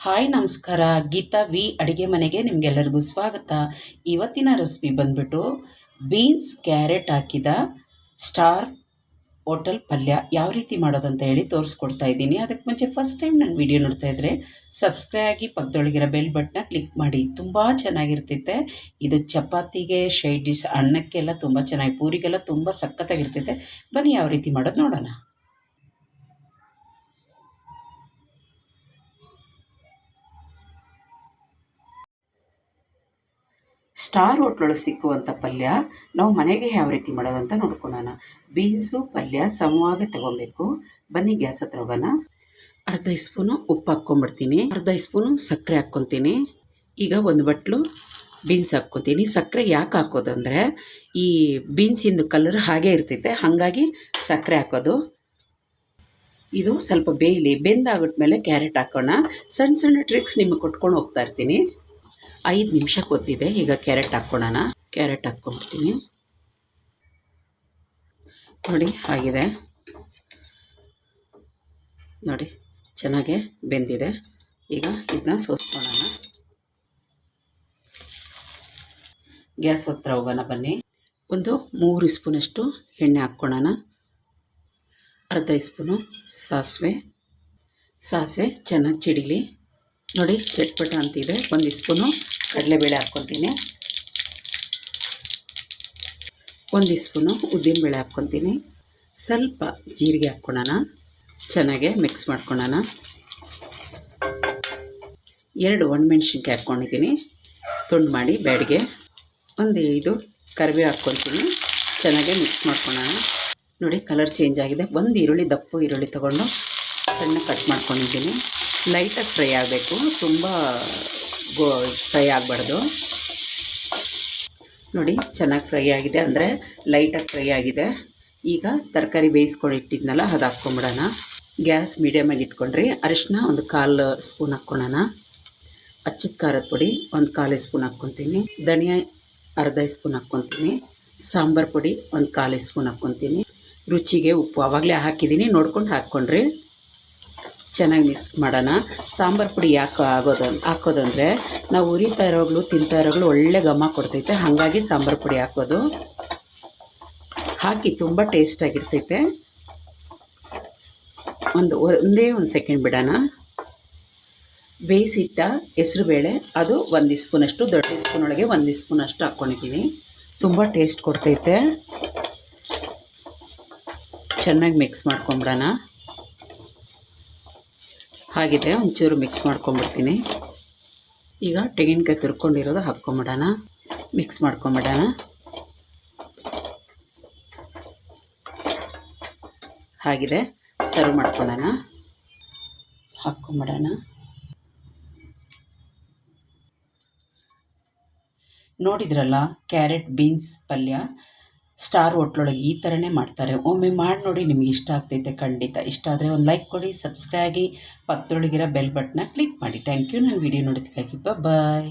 Hi ನಮಸ್ಕಾರ, Geetha V ಅಡುಗೆ ಮನೆಗೆ ನಿಮಗೆಲ್ಲರಿಗೂ ಸ್ವಾಗತ. ಇವತ್ತಿನ ರೆಸಿಪಿ ಬಂದ್ಬಿಟ್ಟು ಬೀನ್ಸ್ ಕ್ಯಾರೆಟ್ ಹಾಕಿದ ಸ್ಟಾರ್ ಹೋಟೆಲ್ ಪಲ್ಯ ಯಾವ ರೀತಿ ಮಾಡೋದಂತ ಹೇಳಿ ತೋರಿಸ್ಕೊಡ್ತಾ ಇದ್ದೀನಿ. ಅದಕ್ಕೆ ಮುಂಚೆ ಫಸ್ಟ್ ಟೈಮ್ ನಾನು ವಿಡಿಯೋ ನೋಡ್ತಾ ಇದ್ದರೆ ಸಬ್ಸ್ಕ್ರೈಬ್ ಆಗಿ ಪಕ್ಕದೊಳಗಿರೋ ಬೆಲ್ ಬಟ್ನ ಕ್ಲಿಕ್ ಮಾಡಿ. ತುಂಬ ಚೆನ್ನಾಗಿರ್ತೈತೆ ಇದು ಚಪಾತಿಗೆ ಶೈಡ್ ಡಿಶ್ ಅನ್ನಕ್ಕೆಲ್ಲ ತುಂಬ ಚೆನ್ನಾಗಿ, ಪೂರಿಗೆಲ್ಲ ತುಂಬ ಸಖತ್ತಾಗಿರ್ತೈತೆ ಬನ್ನಿ ಯಾವ ರೀತಿ ಮಾಡೋದು ನೋಡೋಣ. ಸ್ಟಾರ್ ಹೋಟ್ಲೊಳಗೆ ಸಿಕ್ಕುವಂಥ ಪಲ್ಯ ನಾವು ಮನೆಗೆ ಯಾವ ರೀತಿ ಮಾಡೋದಂತ ನೋಡ್ಕೊಳೋಣ. ಬೀನ್ಸು, ಪಲ್ಯ ಸಮವಾಗಿ ತೊಗೊಬೇಕು. ಬನ್ನಿ ಗ್ಯಾಸ್ ಹತ್ರ ಹೋಗೋಣ. ಅರ್ಧ ಸ್ಪೂನು ಉಪ್ಪು ಹಾಕ್ಕೊಂಬಿಡ್ತೀನಿ ಅರ್ಧ ಸ್ಪೂನು ಸಕ್ಕರೆ ಹಾಕ್ಕೊತೀನಿ. ಈಗ ಒಂದು ಬಟ್ಲು ಬೀನ್ಸ್ ಹಾಕ್ಕೊತೀನಿ. ಸಕ್ಕರೆ ಯಾಕೆ ಹಾಕೋದಂದರೆ ಈ ಬೀನ್ಸಿಂದು ಕಲರ್ ಹಾಗೆ ಇರ್ತೈತೆ, ಹಾಗಾಗಿ ಸಕ್ಕರೆ ಹಾಕೋದು. ಇದು ಸ್ವಲ್ಪ ಬೇಯಲಿ, ಬೆಂದಾಗ್ಬಿಟ್ಮೇಲೆ ಕ್ಯಾರೆಟ್ ಹಾಕೋಣ. ಸಣ್ಣ ಸಣ್ಣ ಟ್ರಿಕ್ಸ್ ನಿಮಗೆ ಕೊಟ್ಕೊಂಡು ಹೋಗ್ತಾ ಇರ್ತೀನಿ. ಐದು ನಿಮಿಷ ಕೊತ್ತಿದೆ ಈಗ ಕ್ಯಾರೆಟ್ ಹಾಕ್ಕೊಳ್ಳೋಣ. ಕ್ಯಾರೆಟ್ ಹಾಕ್ಕೊಂಡ್ಬಿಡ್ತೀನಿ. ನೋಡಿ, ಆಗಿದೆ. ನೋಡಿ, ಚೆನ್ನಾಗೆ ಬೆಂದಿದೆ. ಈಗ ಇದನ್ನ ಸೋಸ್ಕೊಳ್ಳೋಣ. ಗ್ಯಾಸ್ ಹತ್ರ ಹೋಗೋಣ ಬನ್ನಿ. ಒಂದು ಮೂರು ಸ್ಪೂನಷ್ಟು ಎಣ್ಣೆ ಹಾಕ್ಕೊಳ್ಳೋಣ. ಅರ್ಧ ಸ್ಪೂನು ಸಾಸಿವೆ. ಸಾಸಿವೆ ಚೆನ್ನಾಗಿ ಚಿಡಿಲಿ. ನೋಡಿ ಚಟ್ಪಟ ಅಂತಿದೆ. ಒಂದು ಸ್ಪೂನು ಕಡಲೆಬೇಳೆ ಹಾಕ್ಕೊತೀನಿ ಒಂದು ಸ್ಪೂನು ಉದ್ದಿನಬೇಳೆ ಹಾಕ್ಕೊತೀನಿ ಸ್ವಲ್ಪ ಜೀರಿಗೆ ಹಾಕ್ಕೊಳೋಣ. ಚೆನ್ನಾಗೆ ಮಿಕ್ಸ್ ಮಾಡ್ಕೊಳೋಣ. ಎರಡು ಒಣಮೆಣ್ಸಿನ್ಕಾಯಿ ಹಾಕ್ಕೊಂಡಿದ್ದೀನಿ. ತುಂಡು ಮಾಡಿ ಬ್ಯಾಡಿಗೆ. ಒಂದು ಇದು ಕರಿಬೇವು ಹಾಕ್ಕೊತೀನಿ ಚೆನ್ನಾಗೆ ಮಿಕ್ಸ್ ಮಾಡ್ಕೊಳೋಣ. ನೋಡಿ, ಕಲರ್ ಚೇಂಜ್ ಆಗಿದೆ. ಒಂದು ಈರುಳ್ಳಿ, ದಪ್ಪು ಈರುಳ್ಳಿ ತೊಗೊಂಡು ಸಣ್ಣ ಕಟ್ ಮಾಡ್ಕೊಂಡಿದ್ದೀನಿ. ಲೈಟಾಗಿ ಫ್ರೈ ಆಗಬೇಕು. ತುಂಬ ಗೋ ಫ್ರೈ ಆಗಬಾರ್ದು. ನೋಡಿ, ಚೆನ್ನಾಗಿ ಫ್ರೈ ಆಗಿದೆ. ಅಂದರೆ ಲೈಟಾಗಿ ಫ್ರೈ ಆಗಿದೆ. ಈಗ ತರಕಾರಿ ಬೇಯಿಸ್ಕೊಂಡು ಇಟ್ಟಿದ್ನಲ್ಲ, ಅದು ಹಾಕ್ಕೊಂಬಿಡೋಣ. ಗ್ಯಾಸ್ ಮೀಡಿಯಮಾಗಿ ಇಟ್ಕೊಂಡ್ರಿ. ಅರಿಶಿನ ಒಂದು ಕಾಲು ಸ್ಪೂನ್ ಹಾಕ್ಕೊಳ್ಳೋಣ ಅಚ್ಚಿದ ಖಾರದ ಪುಡಿ ಒಂದು ಕಾಲು ಸ್ಪೂನ್ ಹಾಕ್ಕೊತೀನಿ. ಧನಿಯಾ ಅರ್ಧ ಸ್ಪೂನ್ ಹಾಕ್ಕೊತೀನಿ. ಸಾಂಬಾರು ಪುಡಿ ಒಂದು ಕಾಲು ಸ್ಪೂನ್ ಹಾಕ್ಕೊತೀನಿ. ರುಚಿಗೆ ಉಪ್ಪು ಆವಾಗಲೇ ಹಾಕಿದ್ದೀನಿ. ನೋಡ್ಕೊಂಡು ಹಾಕ್ಕೊಂಡ್ರಿ. ಚೆನ್ನಾಗಿ ಮಿಕ್ಸ್ ಮಾಡೋಣ. ಸಾಂಬಾರು ಪುಡಿ ಯಾಕೆ ಆಗೋದು ಹಾಕೋದಂದರೆ ನಾವು ಉರಿತಾ ಇರೋಗ್ಲು ತಿಂತಾ ಇರೋಗ್ಳು ಒಳ್ಳೆ ಘಮ ಕೊಡ್ತೈತೆ. ಹಾಗಾಗಿ ಸಾಂಬಾರು ಪುಡಿ ಹಾಕೋದು. ಹಾಕಿ ತುಂಬ ಟೇಸ್ಟಾಗಿರ್ತೈತೆ ಒಂದು ಒಂದೇ ಒಂದು ಸೆಕೆಂಡ್ ಬಿಡೋಣ. ಬೇಯಿಸಿಟ್ಟ ಹೆಸ್ರುಬೇಳೆ ಅದು ಒಂದು ಸ್ಪೂನಷ್ಟು, ದೊಡ್ಡ ಸ್ಪೂನ್ ಒಳಗೆ ಒಂದು ಸ್ಪೂನಷ್ಟು ಹಾಕ್ಕೊಂಡಿದ್ದೀನಿ ತುಂಬ ಟೇಸ್ಟ್ ಕೊಡ್ತೈತೆ. ಚೆನ್ನಾಗಿ ಮಿಕ್ಸ್ ಮಾಡ್ಕೊಂಬಿಡೋಣ. ಆಗಿದೆ ಒಂಚೂರು ಮಿಕ್ಸ್ ಮಾಡ್ಕೊಂಬಿಡ್ತೀನಿ ಈಗ ತೆಂಗಿನಕಾಯಿ ತುರ್ಕೊಂಡಿರೋದು ಹಾಕ್ಕೊಂಬಿಡೋಣ. ಮಿಕ್ಸ್ ಮಾಡ್ಕೊಂಬಿಡೋಣ. ಆಗಿದೆ ಸರ್ವ್ ಮಾಡ್ಕೊಳ್ಳೋಣ. ಹಾಕ್ಕೊಂಬಿಡೋಣ. ನೋಡಿದ್ರಲ್ಲ, ಕ್ಯಾರೆಟ್, ಬೀನ್ಸ್ ಪಲ್ಯ ಸ್ಟಾರ್ ಹೋಟ್ಲೊಳಗೆ ಈ ಥರನೇ ಮಾಡ್ತಾರೆ. ಒಮ್ಮೆ ಮಾಡಿ ನೋಡಿ ನಿಮ್ಗೆ ಇಷ್ಟ ಆಗ್ತೈತೆ ಖಂಡಿತ. ಇಷ್ಟ ಆದರೆ ಒಂದು ಲೈಕ್ ಕೊಡಿ, ಸಬ್ಸ್ಕ್ರೈಬ್ ಆಗಿ ಪಕ್ಕದೊಳಗಿರೋ ಬೆಲ್ ಬಟ್ನ ಕ್ಲಿಕ್ ಮಾಡಿ. Thank you. ನನ್ನ ವಿಡಿಯೋ ನೋಡೋದಕ್ಕಾಗಿ. ಬಾಯ್